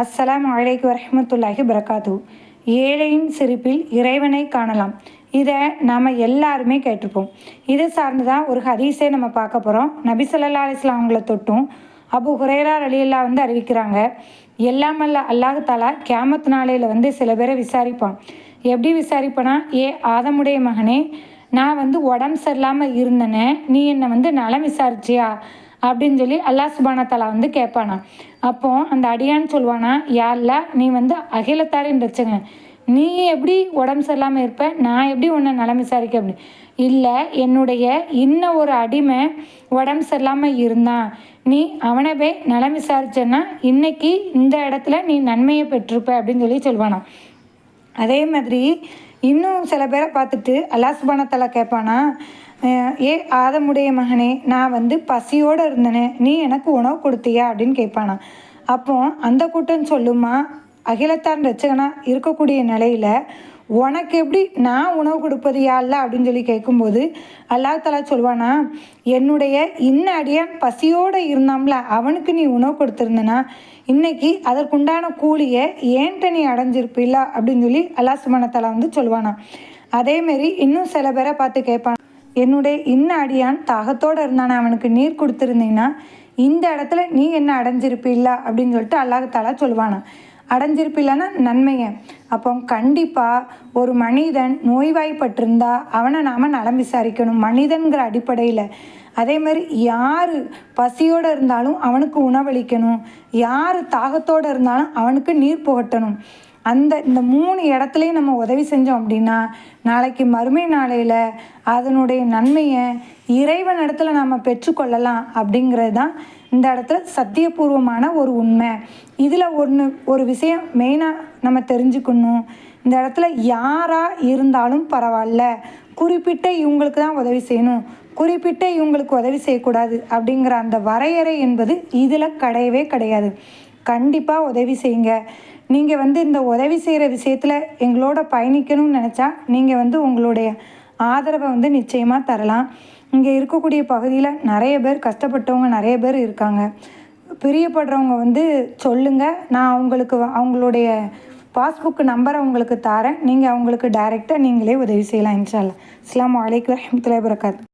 அஸ்ஸலாம் அலைக்கு வரமத்துல்லாஹி வரகாத்து ஏழையின் சிரிப்பில் இறைவனை காணலாம். இதை நாம் எல்லாருமே கேட்டிருப்போம். இதை சார்ந்து தான் ஒரு ஹதீஸே நம்ம பார்க்க போகிறோம் நபி ஸல்லல்லாஹு அலிஸ்லாம் அவங்கள தொட்டும் அபு ஹுரேரா அலியல்லா வந்து அறிவிக்கிறாங்க எல்லாம் அல்ல அல்லாஹ் தாலா கியாமத் நாளையில் வந்து சில பேரை விசாரிப்பான். எப்படி விசாரிப்பனா? ஏ ஆதமுடைய மகனே நான் வந்து உடம்பு சரியில்லாமல் இருந்தேனே நீ என்னை வந்து நலம் விசாரிச்சியா? அப்படின்னு சொல்லி அல்லாஹ் சுபானத்தலா வந்து கேட்பானா அப்போ அந்த அடியான்னு சொல்லுவானா யாரில் நீ வந்து அகிலத்தாரின்னு வச்சுங்க நீ எப்படி உடம்பு சரியில்லாமல் இருப்ப? நான் எப்படி உன்னை நலம் விசாரிக்க அப்படி இல்லை என்னுடைய இன்னும் ஒரு அடிமை உடம்பு சரியில்லாமல் இருந்தான். நீ அவனை போய் நலம் விசாரிச்சேன்னா இன்னைக்கு இந்த இடத்துல நீ நன்மையை பெற்றிருப்ப அப்படின்னு சொல்லி சொல்லுவானா அதே மாதிரி இன்னும் சில பேரை பார்த்துட்டு அல்லாஹ் சுபானத்தலா கேட்பானா ஏ ஆதமுடைய மகனே நான் வந்து பசியோடு இருந்தேனே நீ எனக்கு உணவு கொடுத்தியா? அப்படின்னு கேட்பானா அப்போ அந்த கூட்டம் சொல்லுமா அகிலத்தான் ரச்சகனா இருக்கக்கூடிய நிலையில் உனக்கு எப்படி நான் உணவு கொடுப்பது யாழ்ல? அப்படின்னு சொல்லி கேட்கும்போது அல்லாஹ் தலா சொல்வானா என்னுடைய இன்ன அடியான் பசியோடு இருந்தாம்ல அவனுக்கு நீ உணவு கொடுத்துருந்தனா இன்னைக்கு அதற்குண்டான கூலியை ஏன்ட்ட நீ அடைஞ்சிருப்பில்ல அப்படின்னு சொல்லி அல்லாஹ் சுமணத்தலா வந்து சொல்வானா. அதேமாரி இன்னும் சில பேரை பார்த்து கேட்பான் என்னுடைய இன்ன அடியான் தாகத்தோடு இருந்தானே அவனுக்கு நீர் கொடுத்துருந்தீங்கன்னா இந்த இடத்துல நீ என்ன அடைஞ்சிருப்பில்ல அப்படின்னு சொல்லிட்டு அல்லாஹ் தாலா அடைஞ்சிருப்பில்லைன்னா அடைஞ்சிருப்பில்லன்னா நன்மையை அப்போ கண்டிப்பாக ஒரு மனிதன் நோய்வாய்ப்பட்டிருந்தா அவனை நாம் நலம் விசாரிக்கணும். மனிதன்கிற அடிப்படையில். அதே மாதிரி யார் பசியோடு இருந்தாலும் அவனுக்கு உணவளிக்கணும். யார் தாகத்தோடு இருந்தாலும் அவனுக்கு நீர் புகட்டணும். அந்த இந்த மூணு இடத்துலையும் நம்ம உதவி செஞ்சோம் அப்படின்னா நாளைக்கு மறுமை நாளையில் அதனுடைய நன்மையை இறைவன் இடத்துல நம்ம பெற்றுக்கொள்ளலாம் அப்படிங்கிறது தான் இந்த இடத்துல சத்தியபூர்வமான ஒரு உண்மை. இதில் ஒன்று ஒரு விஷயம் மெயினாக நம்ம தெரிஞ்சுக்கணும். இந்த இடத்துல யாராக இருந்தாலும் பரவாயில்ல. குறிப்பிட்ட இவங்களுக்கு தான் உதவி செய்யணும். குறிப்பிட்ட இவங்களுக்கு உதவி செய்யக்கூடாது அப்படிங்கிற அந்த வரையறை என்பது இதில் கிடையவே கிடையாது. கண்டிப்பாக உதவி செய்யுங்க. நீங்கள் வந்து இந்த உதவி செய்கிற விஷயத்தில் எங்களோட பயணிக்கணும்னு நினச்சா நீங்கள் வந்து உங்களுடைய ஆதரவை வந்து நிச்சயமாக தரலாம். இங்கே இருக்கக்கூடிய பகுதியில் நிறைய பேர் கஷ்டப்பட்டவங்க நிறைய பேர் இருக்காங்க. பிரியப்படுறவங்க வந்து சொல்லுங்கள் நான் அவங்களுக்கு அவங்களுடைய பாஸ்புக் நம்பரை உங்களுக்கு தரேன். நீங்கள் அவங்களுக்கு டைரெக்டாக நீங்களே உதவி செய்யலாம் இன்ஷால்லா அஸ்லாம் வலைக்கம் வரமத்துல வரகாத்து